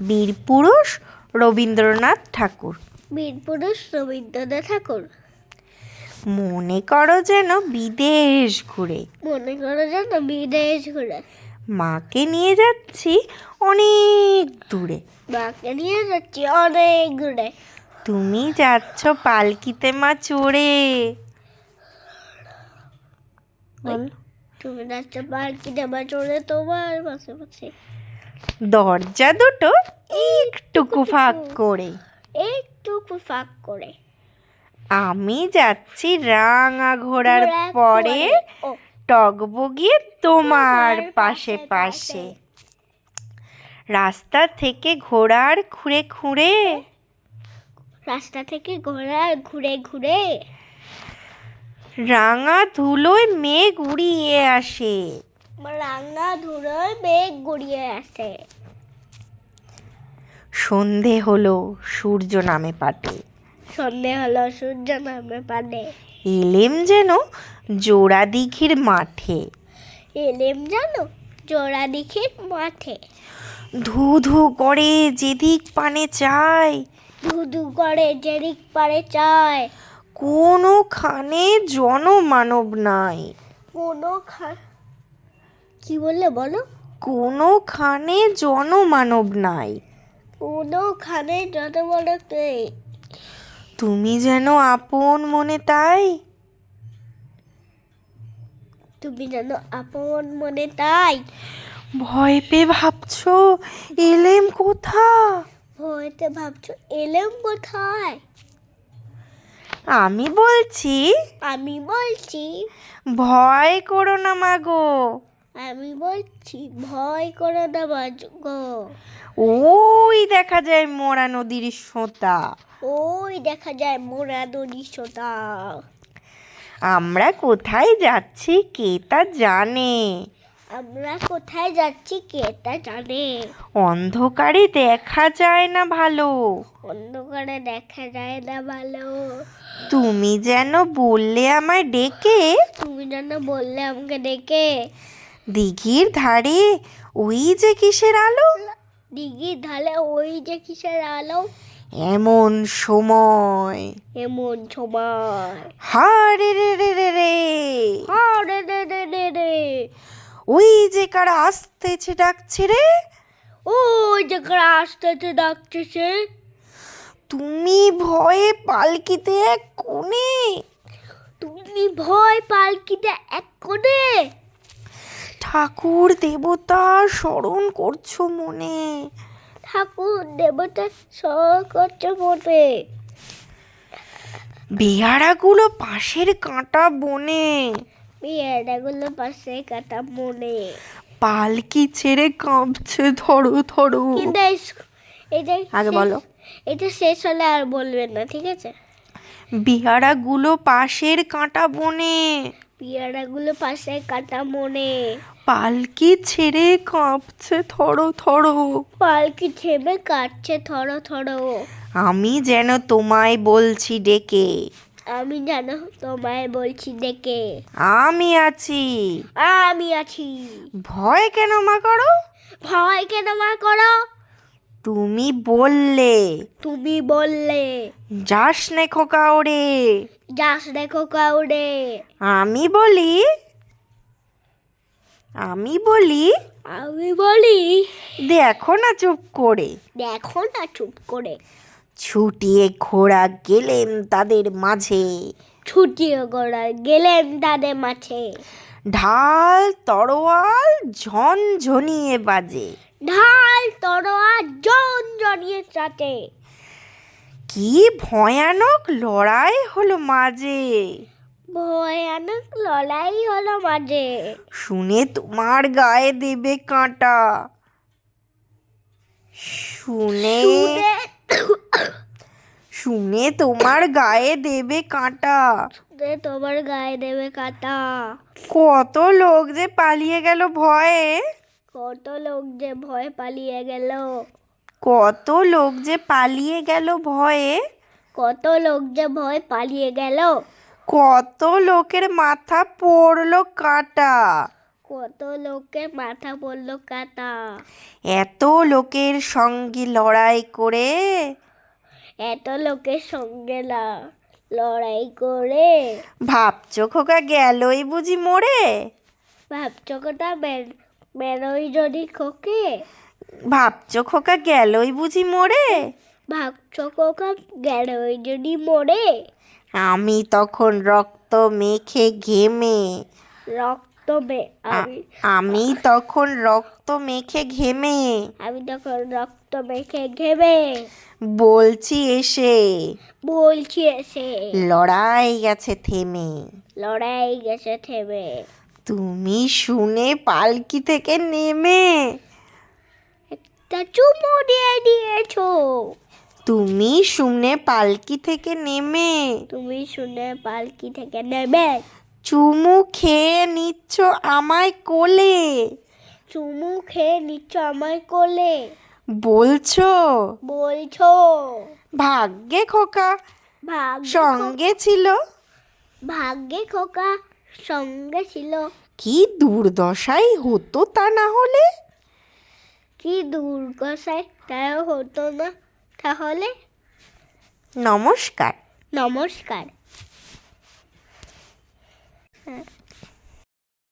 বীরপুরুষ রবীন্দ্রনাথ ঠাকুর। বীরপুরুষ রবীন্দ্রনাথ ঠাকুর। মনে করো যেন বিদেশ ঘুরে। মনে করো যেন বিদেশ ঘুরে। মাকে নিয়ে যাচ্ছি অনেক দূরে। মাকে নিয়ে যাচ্ছি অনেক ঘুরে তুমি যাচ্ছ পালকিতে মা চড়ে। বল। তুমি যাচ্ছ পালকিতে দেবা চড়ে তোমার পাশে পাশে। দরজা দুটো একটুকু ফাঁক করে। একটু ফাঁক করে। আমি যাচ্ছি রাঙা ঘোড়ার পরে টগবগিয়ে তোমার পাশে। পাশে। রাস্তা থেকে ঘোড়ার খুঁড়ে খুঁড়ে। রাস্তা থেকে ঘোড়ার ঘুরে ঘুরে। রাঙা ধুলোয় মেঘ উড়িয়ে আসে। ধুলোয় মেঘ গড়িয়ে আসে। সন্ধে হলো সূর্য নামে পাটে। সন্ধে হলো সূর্য নামে পানে এলেম যেন জোড়া দিঘির মাঠে। এলেম যেন জোড়া দিঘির মাঠে। ধু ধু করে যেদিক পানে চায়। ধুধু করে যেদিক পারে চায়। কোনোখানে জনমানব নাই। কোনো খা কি বললে বলো? কোনোখানে জনমানব নাই। কোনোখানে যত বড় নেই। তুমি যেন আপন মনে তাই? তুমি যেন আপন মনে তাই? ভয় পেয়ে ভাবছ এলেম কোথা ভয়তে ভাবছ এলেম কোথায়? আমি বলছি আমি বলছি ভয় করো না মাগো আমি বলছি ভয় করে দেওয়া গো ওই দেখা যায় মোরা নদীর সোতা। ওই দেখা যায় মোরা দৃশ্যটা আমরা কোথায় যাচ্ছি কে তা জানে। আমরা কোথায় যাচ্ছি কে তা জানে। অন্ধকারে দেখা যায় না ভালো। অন্ধকারে দেখা যায় না ভালো। তুমি যেন বললে আমায় ডেকে। তুমি যেন বললে আমাকে ডেকে। দিঘির ধারে ওই যে কিসের আলো? দিঘির ধারে ওই যে কিসের আলো? এমন সময়। এমন সময়। হারে রে রে রে রে। আরে রে রে রে রে। ওই যে কারা আসতেছে ডাকছে রে? ওই যে আসতেছে ডাকছে সে। তুমি ভয়ে পালকিতে এক কোণে। তুমি ভয় পালকিতে এক কোণে? ঠাকুর দেবতা স্মরণ করছ মনে? ঠাকুর দেবতা সহ করছে মনে। বেয়ারাগুলো পাশের কাঁটা বনে। মেয়েরাগুলো পাশে কাঁটা মনে পালকি ছেড়ে কাঁপছে ধরো ধরো। এটা আগে বলো। এটা শেষ হলে আর বলবেন না ঠিক আছে? বিহারাগুলো পাশের কাঁটা বনে। পেয়ারাগুলো পাশে কাটা মনে। পালকি ছেড়ে কাঁপছে থরো থরো। পালকি থেমে কাটছে থরো থরো। আমি যেন তোমায় বলছি ডেকে। আমি যেন তোমায় বলছি ডেকে। আমি আছি। আমি আছি। ভয় কেন মা করো? ভয় কেন মা করো? তুমি বললে। তুমি বললে। যাস নে খোকা ওরে। যাস দেখো কাউরে আমি বলি আমি বলি আমি বলি। দেখো না চুপ করে। দেখো না চুপ করে। ছুটিয়ে ঘোড়া গেলেন তাদের মাঝে। ছুটিয়ে ঘোড়া গেলেন তাদের মাঝে। ঢাল তরোয়াল ঝনঝনিয়ে বাজে। ঢাল তরোয়ার জন জনিয়ে চাটে। কি ভয়ানক লড়াই হলো মাঝে। ভয়ানক লড়াই হলো মাঝে। শুনে তোমার গায়ে দেবে কাঁটা। শুনে শুনে শুনে তোমার গায়ে দেবে কাঁটা। শুনে তোমার গায়ে দেবে কাটা। কত লোক যে পালিয়ে গেল ভয়ে। কত লোক যে ভয় পালিয়ে গেল। কত লোক যে পালিয়ে গেল ভয়ে? কত লোক যে ভয় পালিয়ে গেল। কত লোকের মাথা পড়ল কাটা। কত লোকের মাথা পড়ল কাটা। এত লোকের সঙ্গে লড়াই করে? এত লোকের সঙ্গে লা- লড়াই করে। ভাবছ খোকা গেলই বুঝি মরে? ভাবছ কোথা বেরোই যদি খোকে। ভাবছ খোকা গেলই বুঝি মরে? ভাবছ কোকা গেরোই যদি মরে? আমি তখন রক্ত মেখে ঘেমে। রক্ত আমি আমি তখন রক্ত মেখে ঘেমে। আমি তখন রক্ত মেখে ঘেমে। বলছি এসে। বলছি এসে। লড়াই গেছে থেমে। লড়াই গেছে থেমে। তুমি শুনে পালকি থেকে নেমে তা চুমু দিয়ে দিয়েছ। তুমি শুনে পালকি থেকে নেমে তুমি শুনে পালকি থেকে নেমে। চুমু খেয়ে নিচ্ছ আমায় কোলে। চুমু খেয়ে নিচ্ছ আমায় কোলে। বলছো? বলছো। ভাগ্যে খোকা। ভাগ্যে সঙ্গে ছিল? ভাগ্যে খোকা। সঙ্গে ছিল। কি দুর্দশাই হতো তা না হলে? কি দুর্দশায় তাও হতো না তাহলে? নমস্কার। নমস্কার। হ্যাঁ